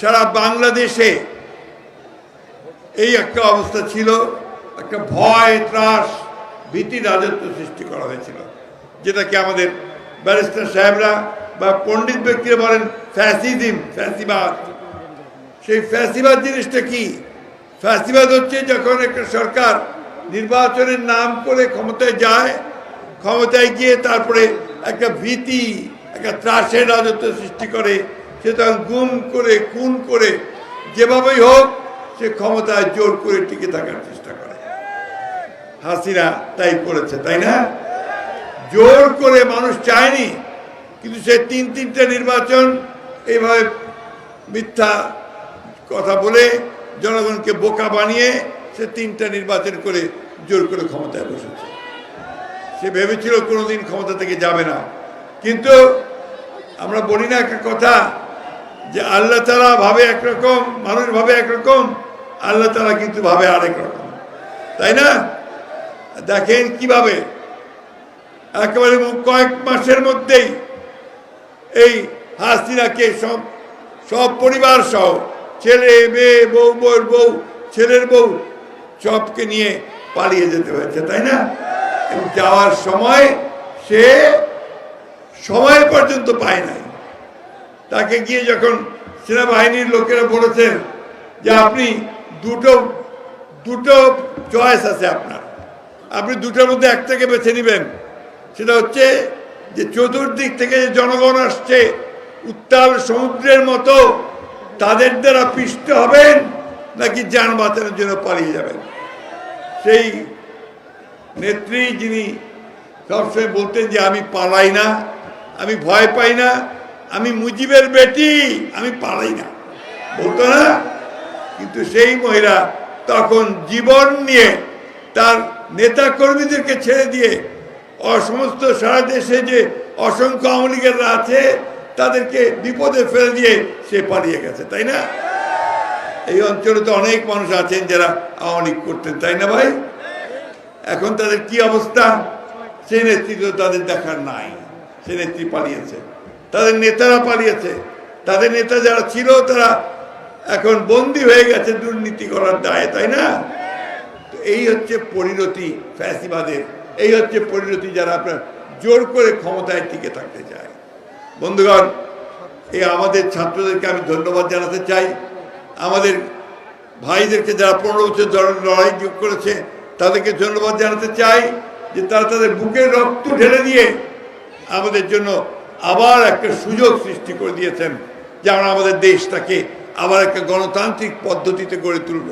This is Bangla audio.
সারা বাংলাদেশে এই একটা অবস্থা ছিল, একটা ভয়, ত্রাস, ভীতি, রাজত্ব সৃষ্টি করা হয়েছিল। যেটাকে আমাদের ব্যারিস্টার সাহেবরা বা পণ্ডিত ব্যক্তিরা বলেন, ফ্যাসিজম, ফ্যাসিবাদ। সেই ফ্যাসিবাদ জিনিসটা কি? ফ্যাসিবাদ হচ্ছে যখন একটা সরকার নির্বাচনের নাম করে ক্ষমতায় যায়, ক্ষমতায় গিয়ে তারপরে একটা ভীতি, একটা ত্রাসের রাজত্ব সৃষ্টি করে সে তখন গুম করে, খুন করে, যেভাবেই হোক, সে ক্ষমতায় জোর করে টিকে থাকার চেষ্টা করে। হাসিনা তাই করেছে, তাই না? জোর করে মানুষ চায়নি, কিন্তু সে তিন তিনটা নির্বাচন এইভাবে মিথ্যা কথা বলে জনগণকে বোকা বানিয়ে সে তিনটা নির্বাচন করে জোর করে ক্ষমতায় বসেছে। সে ভেবেছিল কোনোদিন ক্ষমতা থেকে যাবে না। কিন্তু আমরা বলি না একটা কথা যে আল্লাহ তালা ভাবে একরকম, মানুষ ভাবে একরকম, আল্লাহ তালা কিন্তু ভাবে আরেক রকম। তাই না? দেখেন কীভাবে একেবারে কয়েক মাসের মধ্যেই এই হাসিনাকে সব সব পরিবার সহ, ছেলে, মেয়ে, বউ বউর বউ, ছেলের বউ, সবকে নিয়ে পালিয়ে যেতে হয়েছে, তাই না? যাওয়ার সময় সে সময় পর্যন্ত পায় নাই। তাকে গিয়ে যখন সেনাবাহিনীর লোকেরা বলেছেন যে আপনি দুটো দুটো চয়েস আছে আপনার। আপনি দুটোর মধ্যে একটাকে বেছে নেবেন। সেটা হচ্ছে যে চতুর্দিক থেকে যে জনগণ আসছে, উত্তাল সমুদ্রের মতো, তাদের দ্বারা পিষ্ট হবেন নাকি যান বাঁচানোর জন্য পালিয়ে যাবেন? সেই নেত্রী যিনি সবসময় বলতেন যে আমি পালাই না, আমি ভয় পাই না আমি মুজিবের বেটি, আমি পালাই না। বলতো না? কিন্তু সেই মহিলা তখন জীবন নিয়ে তার নেতা কর্মীদেরকে ছেড়ে দিয়ে অসমস্ত সারা দেশে যে অসংখ্য আওয়ামী লীগেররা আছে, তাদেরকে বিপদে ফেলে দিয়ে সে পালিয়ে গেছে, তাই না? এই অঞ্চলে তো অনেক মানুষ আছেন যারা আওয়ামী লীগ করতেন, তাই না ভাই? এখন তাদের কি অবস্থা? সে নেতৃত্ব তাদের দেখার নাই। সে নেত্রী পালিয়েছে। তাদের নেতারা পালিয়েছে। তাদের নেতা যারা ছিল, তারা এখন বন্দি হয়ে গেছে দুর্নীতি করার দায়ে, তাই না? এই হচ্ছে পরিণতি ফ্যাসিবাদের। এই হচ্ছে পরিণতি যারা আপনার জোর করে ক্ষমতায় টিকে থাকতে চায়। বন্ধুগণ, এই আমাদের ছাত্রদেরকে আমি ধন্যবাদ জানাতে চাই। আমাদের ভাইদেরকে যারা পনেরো বছর লড়াই করেছে, তাদেরকে ধন্যবাদ জানাতে চাই যে তারা তাদের বুকের রক্ত ঢেলে দিয়ে আমাদের জন্য আবার একটা সুযোগ সৃষ্টি করে দিয়েছেন যে আমরা আমাদের দেশটাকে আবার একটা গণতান্ত্রিক পদ্ধতিতে গড়ে তুলব।